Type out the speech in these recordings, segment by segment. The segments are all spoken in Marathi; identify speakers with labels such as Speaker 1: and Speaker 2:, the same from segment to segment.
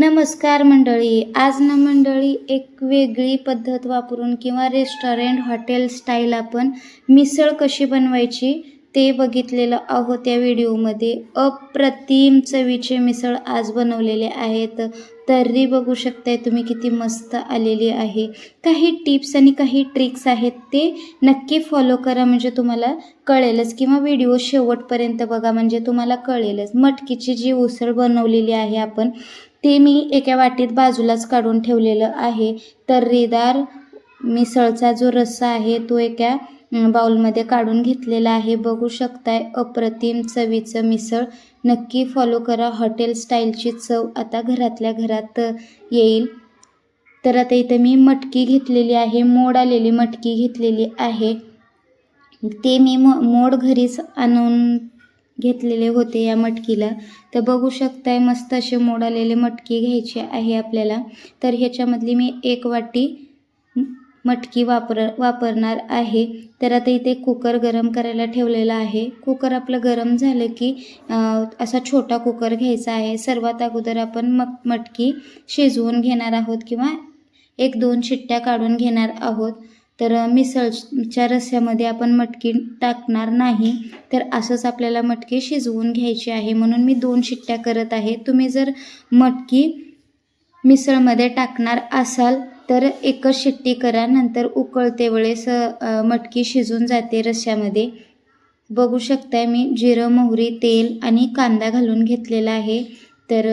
Speaker 1: नमस्कार मंडळी. आज ना मंडळी एक वेगळी पद्धत वापरून किंवा रेस्टॉरंट हॉटेल स्टाईल आपण मिसळ कशी बनवायची ते बघितलेलं आहोत या व्हिडिओमध्ये. अप्रतिम चवीचे मिसळ आज बनवलेले आहेत. तर्री बघू शकताय तुम्ही किती मस्त आलेली आहे. काही टिप्स आणि काही ट्रिक्स आहेत ते नक्की फॉलो करा म्हणजे तुम्हाला कळेलच किंवा व्हिडिओ शेवटपर्यंत बघा म्हणजे तुम्हाला कळेलच. मटकीची जी उसळ बनवलेली आहे आपण ते मी एका वाटीत बाजूलाच काढून ठेवलेलं आहे. तर्रीदार मिसळचा जो रस्सा आहे तो एका बाउलमध्ये काढून घेतलेला आहे. बघू शकताय अप्रतिम चवीचं मिसळ. नक्की फॉलो करा. हॉटेल स्टाईलची चव आता घरातल्या घरात येईल. तर आता इथं मी मटकी घेतलेली आहे. मोड आलेली मटकी घेतलेली आहे. ते मी म मोड घरीच आणून घेतलेले होते या मटकीला. तर बघू शकताय मस्त असे मोड आलेले मटकी घ्यायचे आहे आपल्याला. तर ह्याच्यामधली मी एक वाटी मटकी वापर वापरणार आहे. तर आता इथे कुकर गरम करायला ठेवलेला आहे. कुकर आपलं गरम झालं की असा छोटा कुकर घ्यायचा आहे. सर्वात अगोदर आपण मग मटकी शिजवून घेणार आहोत किंवा एक दोन शिट्ट्या काढून घेणार आहोत. तर मिसळच्या रस्स्यामध्ये आपण मटकी टाकणार नाही तर असंच आपल्याला मटकी शिजवून घ्यायची आहे. म्हणून मी दोन शिट्ट्या करत आहे. तुम्ही जर मटकी मिसळमध्ये टाकणार असाल तर एकच शिट्टी करा नंतर उकळते वेळेस मटकी शिजून जाते रश्श्यामध्ये बघू शकताय मी जिरं मोहरी तेल आणि कांदा घालून घेतलेला आहे. तर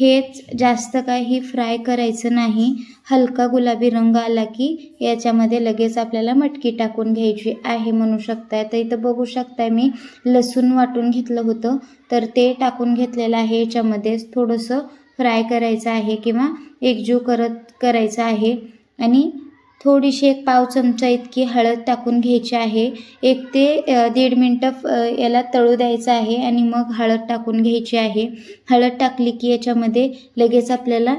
Speaker 1: हेच जास्त काही फ्राय करायचं नाही. हलका गुलाबी रंग आला की याच्यामध्ये लगेच आपल्याला मटकी टाकून घ्यायची आहे म्हणू शकताय. तर इथं बघू शकताय मी लसूण वाटून घेतलं होतं. तर ते टाकून घेतलेलं आहे. याच्यामध्येच थोडंसं फ्राय करायचं आहे किंवा एकजीव करत करायचं आहे. आणि थोडीशी एक पाव चमचा इतकी हळद टाकून घ्यायची आहे. एक ते दीड मिनटं फ- याला तळू द्यायचं आहे आणि मग हळद टाकून घ्यायची आहे. हळद टाकली की याच्यामध्ये लगेच आपल्याला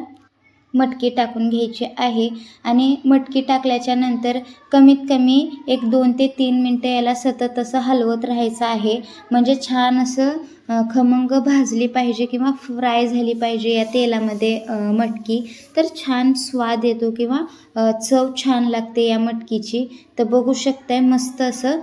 Speaker 1: मटकी टाकून घ्यायची आहे. आणि मटकी टाकल्याच्या नंतर कमीत कमी एक दोन ते तीन मिनटं याला सतत असं हलवत राहायचं आहे. म्हणजे छान असं खमंग भाजली पाहिजे किंवा फ्राय झाली पाहिजे या तेलामध्ये मटकी. तर छान स्वाद येतो किंवा चव छान लागते या मटकीची. तर बघू शकताय मस्त असं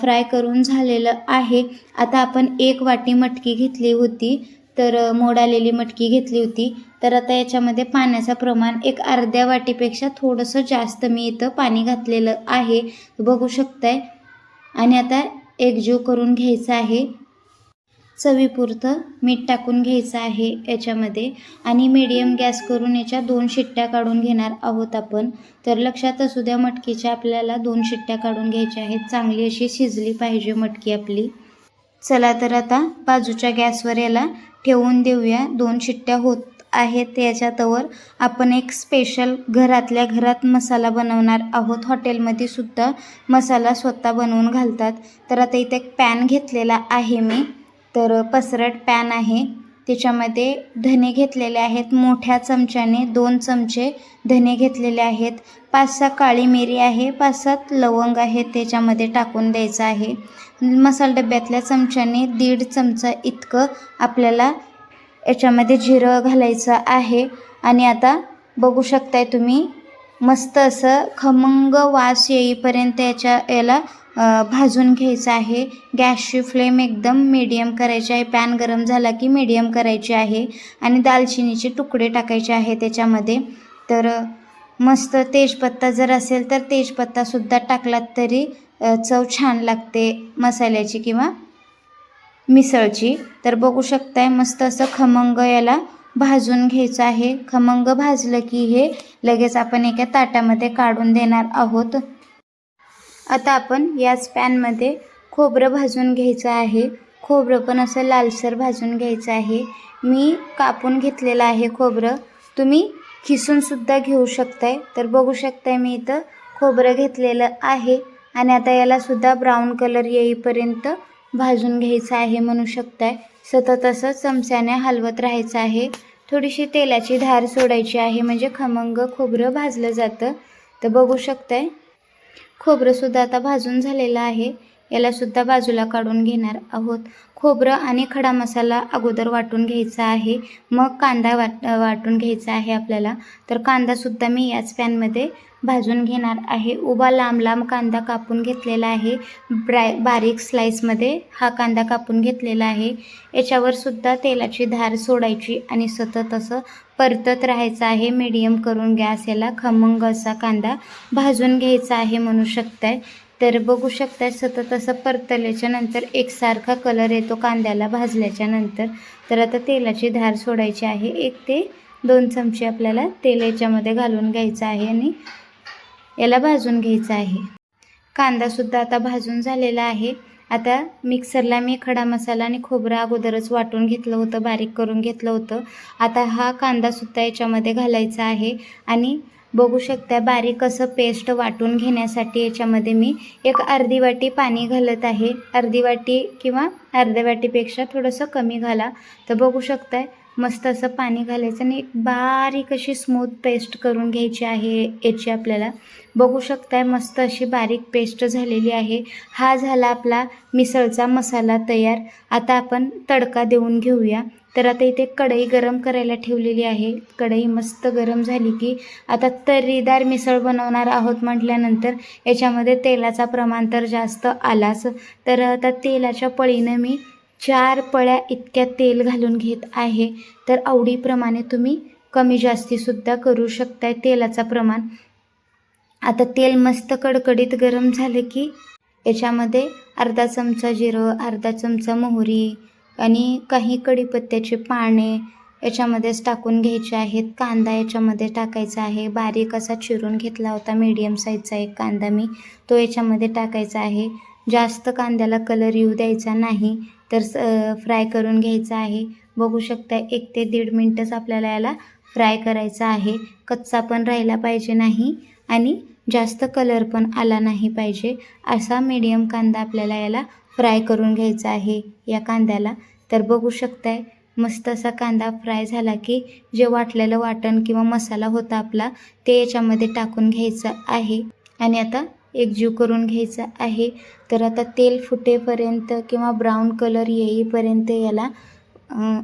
Speaker 1: फ्राय करून झालेलं आहे. आता आपण एक वाटी मटकी घेतली होती. तर मोडालेली मटकी घेतली होती. तर आता याच्यामध्ये पाण्याचं प्रमाण एक अर्ध्या वाटीपेक्षा थोडंसं जास्त मी इथं पाणी घातलेलं आहे. बघू शकताय. आणि आता एकजीव करून घ्यायचं आहे. चवीपुरतं मीठ टाकून घ्यायचं आहे याच्यामध्ये. आणि मीडियम गॅस करून याच्या दोन शिट्ट्या काढून घेणार आहोत आपण. तर लक्षात असू द्या मटकीच्या आपल्याला दोन शिट्ट्या काढून घ्यायच्या आहेत. चांगली अशी शिजली पाहिजे मटकी आपली. चला तर आता बाजूच्या गॅसवर याला ठेवून देऊया. दोन शिट्ट्या होत आहेत. याच्यातवर आपण एक स्पेशल घरातल्या घरात मसाला बनवणार आहोत. हॉटेलमध्ये सुद्धा मसाला स्वतः बनवून घालतात. तर आता इथे एक पॅन घेतलेला आहे मी. तर पसरट पॅन आहे. त्याच्यामध्ये धने घेतलेले आहेत. मोठ्या चमच्याने दोन चमचे धने घेतलेले आहेत. पाच सहा काळी मिरी आहे. पाच सात लवंग आहेत. त्याच्यामध्ये टाकून द्यायचं आहे. मसाला डब्यातल्या चमच्याने दीड चमचा इतकं आपल्याला याच्यामध्ये जिरं घालायचं आहे. आणि आता बघू शकताय तुम्ही मस्त असं खमंग वास येईपर्यंत याच्या याला भाजून घ्यायचं आहे. गॅसची फ्लेम एकदम मीडियम करायची आहे. पॅन गरम झाला की मीडियम करायची आहे. आणि दालचिनीचे तुकडे टाकायचे आहे त्याच्यामध्ये. तर मस्त तेजपत्ता जर असेल तर तेजपत्तासुद्धा टाकलात तरी चव छान लागते मसाल्याची किंवा मिसळची. तर बघू शकताय मस्त असं खमंग याला भाजून घ्यायचं आहे. खमंग भाजलं की हे लगेच आपण एका ताटामध्ये काढून देणार आहोत. आता आपण याच पॅनमध्ये खोबरं भाजून घ्यायचं आहे. खोबरं पण असं लालसर भाजून घ्यायचं आहे. मी कापून घेतलेलं आहे खोबरं. तुम्ही खिसूनसुद्धा घेऊ शकताय. तर बघू शकताय मी इथं खोबरं घेतलेलं आहे. आणि आता यालासुद्धा ब्राऊन कलर येईपर्यंत भाजून घ्यायचं आहे म्हणू शकताय. सतत असं चमच्याने हलवत राहायचं आहे. थोडीशी तेलाची धार सोडायची आहे म्हणजे खमंग खोबरं भाजलं जातं. तर बघू शकताय खोबरंसुद्धा आता भाजून झालेलं आहे. यालासुद्धा बाजूला काढून घेणार आहोत. खोबरं आणि खडा मसाला अगोदर वाटून घ्यायचा आहे. मग कांदा वाट वाटून घ्यायचा आहे आपल्याला. तर कांदासुद्धा मी याच पॅनमध्ये भाजून घेणार आहे. उभा लांब लांब कांदा कापून घेतलेला आहे. ब्राय बारीक स्लाईसमध्ये हा कांदा कापून घेतलेला आहे. याच्यावर सुद्धा तेलाची धार सोडायची आणि सतत असं परतत राहायचं आहे. मीडियम करून गॅस याला खमंग असा कांदा भाजून घ्यायचा आहे म्हणू शकताय. तर बघू शकता सतत असं परतल्याच्या नंतर एकसारखा कलर येतो कांद्याला भाजल्याच्या नंतर. तर आता तेलाची धार सोडायची आहे. एक ते दोन चमचे आपल्याला तेल याच्यामध्ये घालून घ्यायचं आहे आणि याला भाजून घ्यायचं आहे. कांदासुद्धा आता भाजून झालेला आहे. आता मिक्सरला मी खडा मसाला आणि खोबरं अगोदरच वाटून घेतलं होतं बारीक करून घेतलं होतं. आता हा कांदासुद्धा याच्यामध्ये घालायचा आहे आणि बघू शकता बारीक असं पेस्ट वाटून घेण्यासाठी याच्यामध्ये मी एक अर्धी वाटी पाणी घालत आहे. अर्धी वाटी किंवा अर्ध्या वाटीपेक्षा थोडंसं कमी घाला. तर बघू शकताय मस्त असं पाणी घालायचं आणि एक बारीक अशी स्मूथ पेस्ट करून घ्यायची आहे याची आपल्याला. बघू शकताय मस्त अशी बारीक पेस्ट झालेली आहे. हा झाला आपला मिसळचा मसाला तयार. आता आपण तडका देऊन घेऊया. तर आता इथे कढई गरम करायला ठेवलेली आहे. कढई मस्त गरम झाली की आता तर्रीदार मिसळ बनवणार आहोत म्हटल्यानंतर याच्यामध्ये तेलाचा प्रमाण तर जास्त आलाच. तर आता तेलाच्या पळीनं मी चार पळ्या इतक्या तेल घालून घेत आहे. तर आवडीप्रमाणे तुम्ही कमी जास्तीसुद्धा करू शकताय तेलाचं प्रमाण. आता तेल मस्त कडकडीत गरम झालं की याच्यामध्ये अर्धा चमचा जिरं अर्धा चमचा मोहरी आणि काही कढीपत्त्याचे पाने याच्यामध्येच टाकून घ्यायचे आहेत. कांदा याच्यामध्ये टाकायचा आहे. बारीक असा चिरून घेतला होता. मीडियम साईजचा एक कांदा मी. तो याच्यामध्ये टाकायचा आहे. जास्त कांद्याला कलर येऊ द्यायचा नाही तर स फ्राय करून घ्यायचा आहे. बघू शकता एक ते दीड मिनटंच आपल्याला याला फ्राय करायचा आहे. कच्चा पण राहिला पाहिजे नाही आणि जास्त कलर पण आला नाही पाहिजे. असा मीडियम कांदा आपल्याला याला फ्राय करून घ्यायचा आहे या कांद्याला. तर बघू शकताय मस्त असा कांदा फ्राय झाला की जे वाटलेलं वाटण किंवा मसाला होता आपला ते याच्यामध्ये टाकून घ्यायचं आहे. आणि आता एकजीव करून घ्यायचा आहे. तर आता तेल फुटेपर्यंत किंवा ब्राऊन कलर येईपर्यंत याला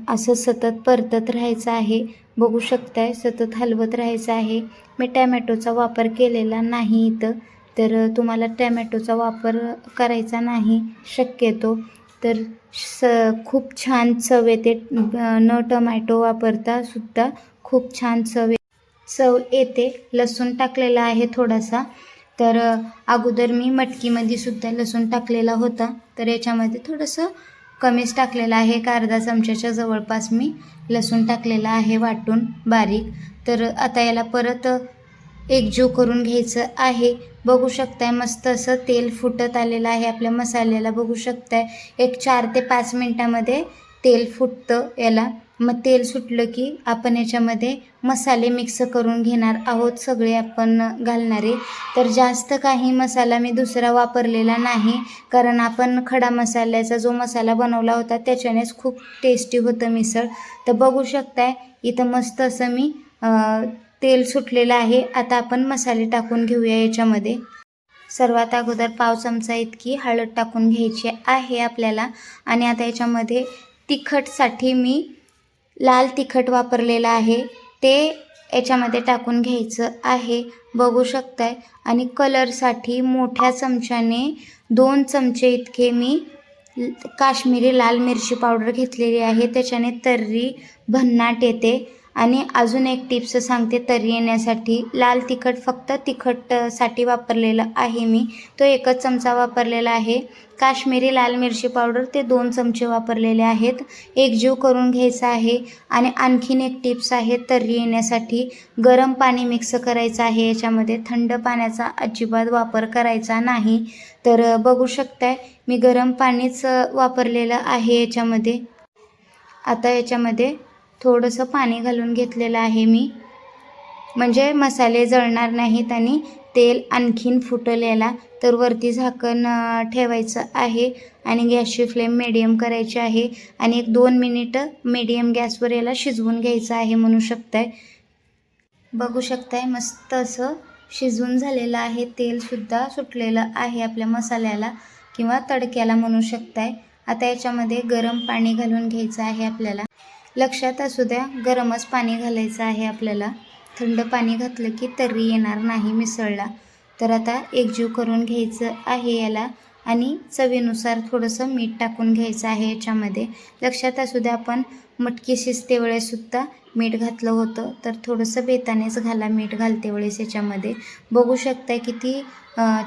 Speaker 1: असं सतत परतत राहायचं आहे. बघू शकताय सतत हलवत राहायचं आहे. मी टॅमॅटोचा वापर केलेला नाही इथं. तर तुम्हाला टॅमॅटोचा वापर करायचा नाही शक्यतो. तर स खूप छान चव येते. न टमॅटो वापरता सुद्धा खूप छान चव चव येते. लसूण टाकलेला आहे थोडासा. तर अगोदर मी मटकीमध्ये सुद्धा लसूण टाकलेला होता. तर याच्यामध्ये थोडंसं कमीच टाकलेलं आहे. एक अर्धा चमच्याच्या जवळपास मी लसूण टाकलेला आहे वाटून बारीक. तर आता याला परत एकजीव करून घ्यायचं आहे. बघू शकताय मस्त असं तेल फुटत आलेलं आहे आपल्या मसाल्याला. बघू शकताय एक चार ते पाच मिनटामध्ये तेल फुटतं याला. मग तेल सुटलं की आपण याच्यामध्ये मसाले मिक्स करून घेणार आहोत सगळे आपण घालणारे. तर जास्त काही मसाला मी दुसरा वापरलेला नाही. कारण आपण खडा मसाल्याचा जो मसाला बनवला होता त्याच्यानेच खूप टेस्टी होतं मिसळ. तर बघू शकताय इथं मस्त असं मी तेल सुटलेलं आहे. आता आपण मसाले टाकून घेऊया याच्यामध्ये. सर्वात अगोदर पाव चमचा इतकी हळद टाकून घ्यायची आहे आपल्याला. आणि आता याच्यामध्ये तिखटसाठी मी लाल तिखट वापरलेलं आहे. ते याच्यामध्ये टाकून घ्यायचं आहे. बघू शकताय. आणि कलरसाठी मोठ्या चमच्याने दोन चमचे इतके मी काश्मीरी लाल मिरची पावडर घेतलेली आहे. त्याच्याने तर्री भन्नाट येते. आणि अजून एक टिप्स सांगते तर्री येण्यासाठी. लाल तिखट फक्त तिखटसाठी वापरलेलं आहे मी. तो एकच चमचा वापरलेला आहे. काश्मीरी लाल मिरची पावडर ते दोन चमचे वापरलेले आहेत. एकजीव करून घ्यायचा आहे. आणि आणखीन एक टिप्स आहे तर्री येण्यासाठी. गरम पाणी मिक्स करायचं आहे. याच्यामध्ये थंड पाण्याचा अजिबात वापर करायचा नाही. तर बघू शकताय मी गरम पाणीच वापरलेलं आहे याच्यामध्ये. आता याच्यामध्ये थोडंसं पाणी घालून घेतलेलं आहे मी. म्हणजे मसाले जळणार नाहीत आणि तेल आणखीन फुटलेला तर वरती झाकण ठेवायचं आहे आणि गॅसची फ्लेम मिडियम करायची आहे आणि एक दोन मिनिटं मिडियम गॅसवर याला शिजवून घ्यायचं आहे म्हणू शकताय. बघू शकताय मस्त असं शिजवून झालेलं आहे. तेलसुद्धा सुटलेलं आहे आपल्या मसाल्याला किंवा तडक्याला म्हणू शकताय. आता याच्यामध्ये गरम पाणी घालून घ्यायचं आहे आपल्याला. लक्षात असू द्या गरमच पाणी घालायचं आहे आपल्याला. थंड पाणी घातलं की तर्री येणार नाही मिसळला. तर आता एकजीव करून घ्यायचं आहे याला आणि चवीनुसार थोडंसं मीठ टाकून घ्यायचं आहे याच्यामध्ये. लक्षात असू द्या आपण मटकी शिजते वेळेससुद्धा मीठ घातलं होतं तर थोडंसं बेतानेच घाला मीठ घालते वेळेस याच्यामध्ये. बघू शकता किती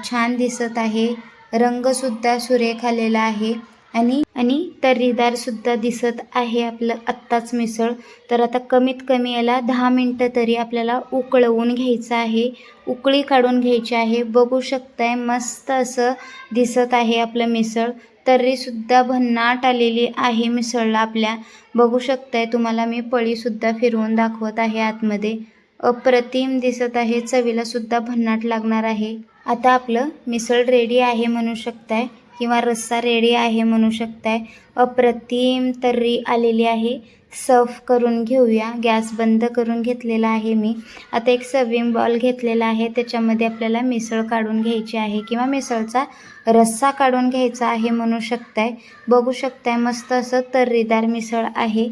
Speaker 1: छान दिसत आहे. रंगसुद्धा सुरेख आलेला आहे. आणि आणि तर्रीदारसुद्धा दिसत आहे आपलं आत्ताच मिसळ. तर आता कमीत कमी याला दहा मिनटं तरी आपल्याला उकळवून घ्यायचं आहे. उकळी काढून घ्यायची आहे. बघू शकताय मस्त असं दिसत आहे आपलं मिसळ. तर्रीसुद्धा भन्नाट आलेली आहे मिसळला आपल्या. बघू शकताय तुम्हाला मी पळीसुद्धा फिरवून दाखवत आहे आतमध्ये. अप्रतिम दिसत आहे. चवीला सुद्धा भन्नाट लागणार आहे. आता आपलं मिसळ रेडी आहे म्हणू शकताय. किंवा रस्सा रेडी आहे म्हणू शकताय. अप्रतिम तर्री आलेली आहे. सर्व करून घेऊया. गॅस बंद करून घेतलेला आहे मी. आता एक सर्विंग बॉल घेतलेला आहे. त्याच्यामध्ये आपल्याला मिसळ काढून घ्यायची आहे किंवा मिसळचा रस्सा काढून घ्यायचा आहे म्हणू शकताय. बघू शकताय मस्त असं तर्रीदार मिसळ आहे.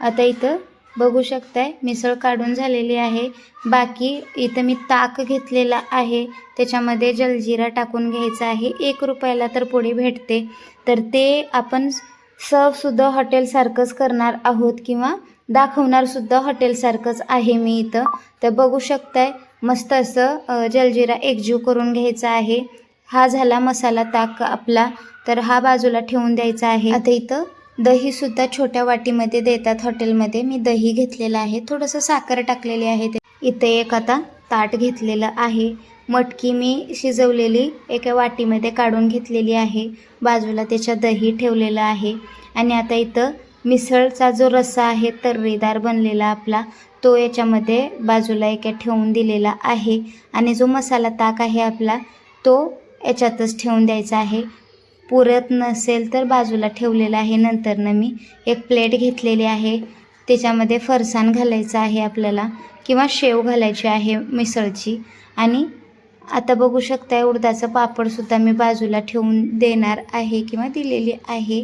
Speaker 1: आता इथं बघू शकताय मिसळ काढून झालेली आहे. बाकी इथं मी ताक घेतलेला आहे. त्याच्यामध्ये जलजिरा टाकून घ्यायचा आहे. एक रुपयाला तर पुढे भेटते. तर ते आपण सर्वसुद्धा हॉटेलसारखंच करणार आहोत किंवा दाखवणारसुद्धा हॉटेलसारखंच आहे मी इथं. तर बघू शकताय मस्त असं जलजिरा एकजीव करून घ्यायचा आहे. हा झाला मसाला ताक आपला. तर हा बाजूला ठेवून द्यायचा आहे. आता इथं दहीसुद्धा छोट्या वाटीमध्ये देतात हॉटेलमध्ये. मी दही घेतलेलं आहे. थोडंसं साखर टाकलेली आहे ते. इथे एक आता ताट घेतलेलं आहे. मटकी मी शिजवलेली एका वाटीमध्ये काढून घेतलेली आहे. बाजूला त्याच्या दही ठेवलेलं आहे. आणि आता इथं मिसळचा जो रस्सा आहे तर्रीदार बनलेला आपला तो याच्यामध्ये बाजूला एका ठेवून दिलेला आहे. आणि जो मसाला ताक आहे आपला तो याच्यातच ठेवून द्यायचा आहे. पुरत नसेल तर बाजूला ठेवलेलं आहे. नंतरनं मी एक प्लेट घेतलेली आहे. त्याच्यामध्ये फरसाण घालायचं आहे आपल्याला किंवा शेव घालायची आहे मिसळची. आणि आता बघू शकता उडदाचं पापडसुद्धा मी बाजूला ठेवून देणार आहे किंवा दिलेली आहे.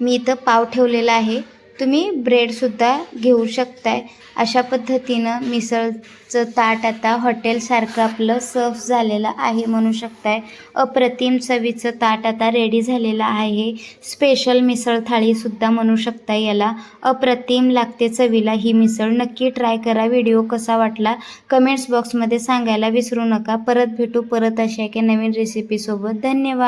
Speaker 1: मी इथं पाव ठेवलेला आहे. तुम्ही ब्रेडसुद्धा घेऊ शकताय. अशा पद्धतीनं मिसळचं ताट आता हॉटेलसारखं आपलं सर्व झालेलं आहे म्हणू शकताय. अप्रतिम चवीचं ताट आता रेडी झालेलं आहे. स्पेशल मिसळ थाळीसुद्धा म्हणू शकता याला. अप्रतिम लागते चवीला ही मिसळ. नक्की ट्राय करा. व्हिडिओ कसा वाटला? कमेंट्स बॉक्समध्ये सांगायला विसरू नका. परत भेटू परत अशा एका नवीन रेसिपीसोबत धन्यवाद.